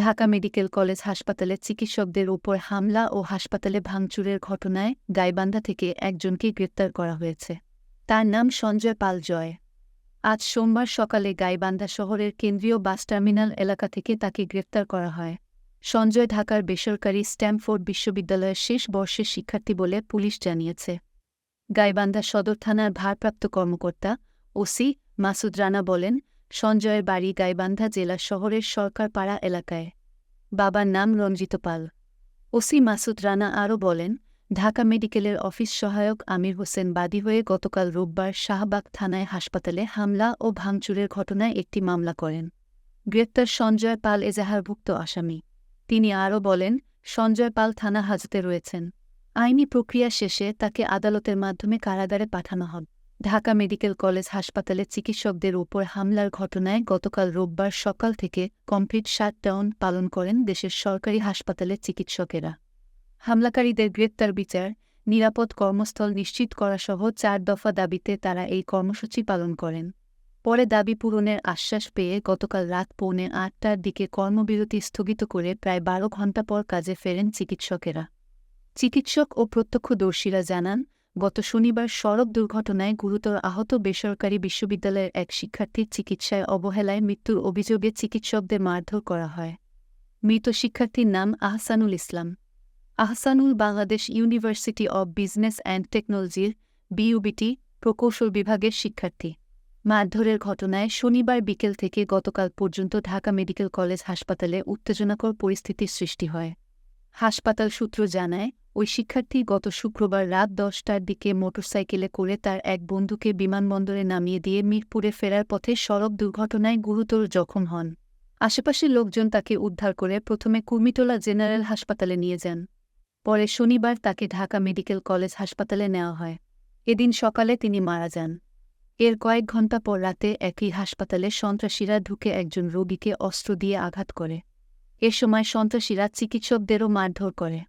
Dhaka medical college হাসপাতালে চিকিৎসকদের ওপর হামলা ও হাসপাতালে ভাঙচুরের ঘটনায় গাইবান্ধা থেকে একজনকে গ্রেপ্তার করা হয়েছে। তার নাম সঞ্জয় পাল জয়। আজ সোমবার সকালে গাইবান্ধা শহরের কেন্দ্রীয় বাস টার্মিনাল এলাকা থেকে তাকে গ্রেপ্তার করা হয়। সঞ্জয় ঢাকার বেসরকারি স্ট্যামফোর্ড বিশ্ববিদ্যালয়ের শেষ বর্ষের শিক্ষার্থী বলে পুলিশ জানিয়েছে। গাইবান্ধা সদর থানার ভারপ্রাপ্ত কর্মকর্তা ওসি মাসুদ রানা বলেন সঞ্জয়ের বাড়ি গাইবান্ধা জেলা শহরের সরকারপাড়া এলাকায়। বাবার নাম রঞ্জিত পাল। ওসি মাসুদ রানা আরও বলেন, ঢাকা মেডিকেলের অফিস সহায়ক আমির হোসেন বাদী হয়ে গতকাল রোববার শাহবাগ থানায় হাসপাতালে হামলা ও ভাঙচুরের ঘটনায় একটি মামলা করেন। গ্রেপ্তার সঞ্জয় পাল এজাহারভুক্ত আসামি। তিনি আরও বলেন, সঞ্জয় পাল থানা হাজতে রয়েছেন। আইনি প্রক্রিয়া শেষে তাকে আদালতের মাধ্যমে কারাগারে পাঠানো হবে। ঢাকা মেডিকেল কলেজ হাসপাতালে চিকিৎসকদের ওপর হামলার ঘটনায় গতকাল রোববার সকাল থেকে কমপ্লিট শাটডাউন পালন করেন দেশের সরকারি হাসপাতালে চিকিৎসকেরা। হামলাকারীদের গ্রেপ্তার বিচার, নিরাপদ কর্মস্থল নিশ্চিত করাসহ চার দফা দাবিতে তারা এই কর্মসূচি পালন করেন। পরে দাবি পূরণের আশ্বাস পেয়ে গতকাল রাত পৌনে আটটার দিকে কর্মবিরতি স্থগিত করে প্রায় বারো ঘণ্টা পর কাজে ফেরেন চিকিৎসকেরা। চিকিৎসক ও প্রত্যক্ষদর্শীরা জানান গত শনিবার সড়ক দুর্ঘটনায় গুরুতর আহত বেসরকারি বিশ্ববিদ্যালয়ের এক শিক্ষার্থীর চিকিৎসায় অবহেলায় মৃত্যুর অভিযোগে চিকিৎসকদের মারধর করা হয়। মৃত শিক্ষার্থীর নাম Ahsanul Islam. Ahsanul Bangladesh university of business and টেকনোলজির বিইউবিটি প্রকৌশল বিভাগের শিক্ষার্থী। মারধরের ঘটনায় শনিবার বিকেল থেকে গতকাল পর্যন্ত ঢাকা মেডিকেল কলেজ হাসপাতালে উত্তেজনাকর পরিস্থিতির সৃষ্টি হয়। হাসপাতাল সূত্র জানায় ওই শিক্ষার্থী গত শুক্রবার রাত দশটার দিকে মোটরসাইকেলে করে তার এক বন্ধুকে বিমানবন্দরে নামিয়ে দিয়ে মিরপুরে ফেরার পথে সড়ক দুর্ঘটনায় গুরুতর জখম হন। আশেপাশের লোকজন তাকে উদ্ধার করে প্রথমে কুর্মিটোলা জেনারেল হাসপাতালে নিয়ে যান। পরে শনিবার তাকে ঢাকা মেডিকেল কলেজ হাসপাতালে নেওয়া হয়। এদিন সকালে তিনি মারা যান। এর কয়েক ঘণ্টা পর রাতে একই হাসপাতালে সন্ত্রাসীরা ঢুকে একজন রোগীকে অস্ত্র দিয়ে আঘাত করে। এ সময় সন্ত্রাসীরা চিকিৎসকদেরও মারধর করে।